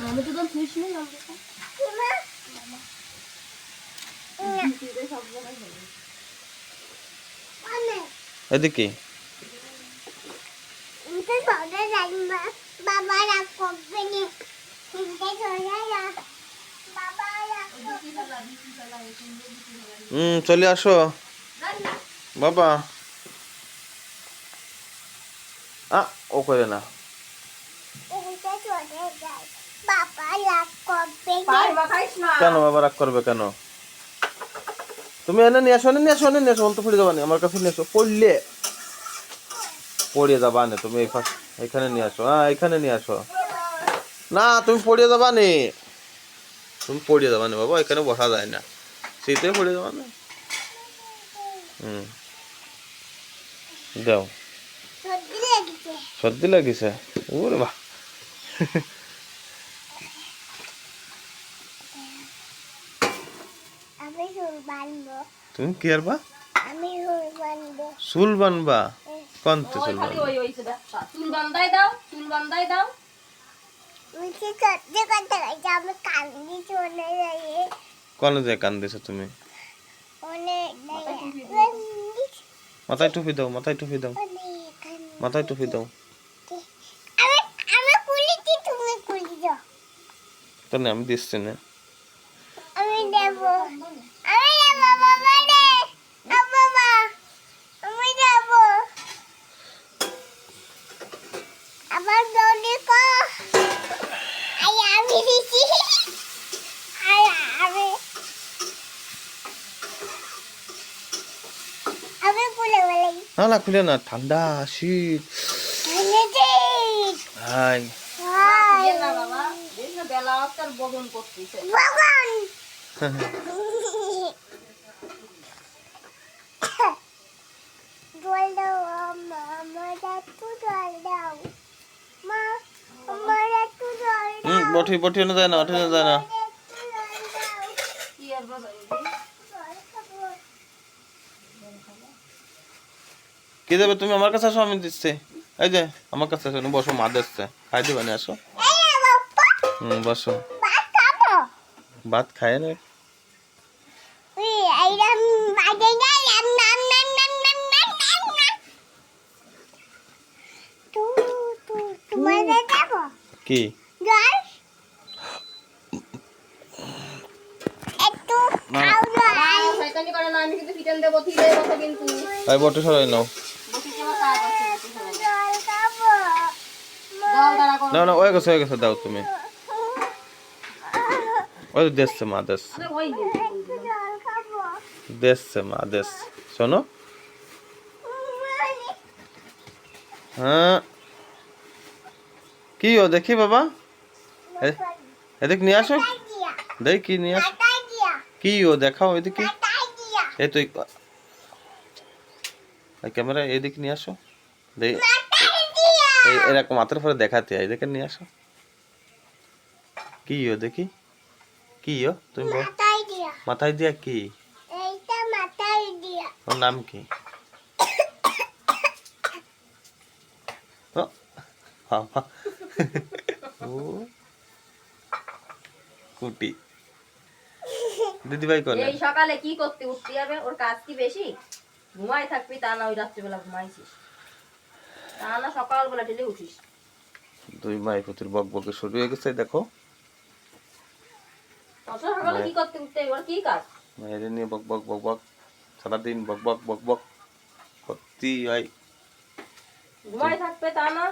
আমি তো তোর ফিস নেই এদিকে। হুম চলে আসো। বাবা। আ ও করে না চিনতে চলে যায় বাবা রাগ করবে না পায়ে মাখাইস না কেন বাবা রাগ করবে কেন? তুমি এনে নিয়ে আসো এনে নিয়ে আসো এনে নিয়ে আসো অন্ত পড়ে যাবা নি। আমার কাছে নিয়ে আসো পড়লে। পড়িয়ে যাবা না তুমি এই ফার্স্ট এখানে নিয়ে আসো হ্যাঁ এখানে নিয়ে আসো। না তুমি যাবা নি। তুমি পড়িয়ে যাবা না বাবা এখানে বসা যায় না। শীতে পড়ে যাবা না। হুম। দাও সর্দি লেগেছে। সর্দি লাগিছে। ওরে বাহ। আমি চুল বানবো। তুমি কি আর বা আমি চুল বানবো। চুল বানবা? কোন তো ওই চুল বানবা। ওই ওই চুল বান্দাই দাও চুল বান্দাই দাও। আমি কান্দি চলে যাই। কোনে যায় কান দিছো তুমি অনেক মাথায় টুপি দাও। মাথায় টুপি দাও মাথায় টুপি দাও। আমি আমি কুলিছি তুমি কুলি যাও। তো না আমি দিচ্ছি না। দেব। আমি দেব বাবা রে। বাবা আমি দেব। আবার দৌড়ি কো আই আমি দিছি। আই আমি। আমি বলে বলে। না না খুলে না ঠান্ডা শীত। হাই হাই দিয়ে বাবা। বেলা বগন করতেছে। ভগবান বটি বটি না যায় না বটি না। যায় না কি দেবে তুমি? আমার কাছে আসো আমি দিচ্ছি। এই যে আমার কাছে আসো বসো মা দিচ্ছে। খাই দিবা আসো। হুম বসো। ভাত খাব? ভাত খায় না। কিন্তু। এই বটি সরাই নাও। কি না না হয়ে গেছে হয়ে গেছে দাও তুমি। ওই দিচ্ছে মা ওই। জল দিচ্ছে মা দিচ্ছে শোনো। হ্যাঁ। কি ও দেখি বাবা। এদিক নিয়ে আসো। দেখ কি নিয়ে আসো। কি ও দেখাও এদিকে। এই তো ক্যামেরা এদিক নিয়ে আসো। দেখ। এই এরকম মাথার পরে দেখাতে হয় এদিকে নিয়ে আসো। কি ও দেখি। কি ও তুমি মাথায় দিয়া কি? ওর নাম কি? কুটি। দিদি ভাই কোনে এই সকালে কি করতে? উঠতে হবে ওর কাজ কি বেশি? ঘুমাই থাকবি তা না ওই রাত্রিবেলা ঘুমাইছিস। তা না সকালবেলা ঠেলে উঠিস। দুই মাই পুতুর বক বকে শুরু হয়ে গেছে দেখো। অত সকালে কি করতে? উঠতে ওর কি কাজ? মেয়েদের নিয়ে বক বক বক বক। সারাদিন বক বক বক বক করতেই হয়। ঘুমাই থাকবে তা না?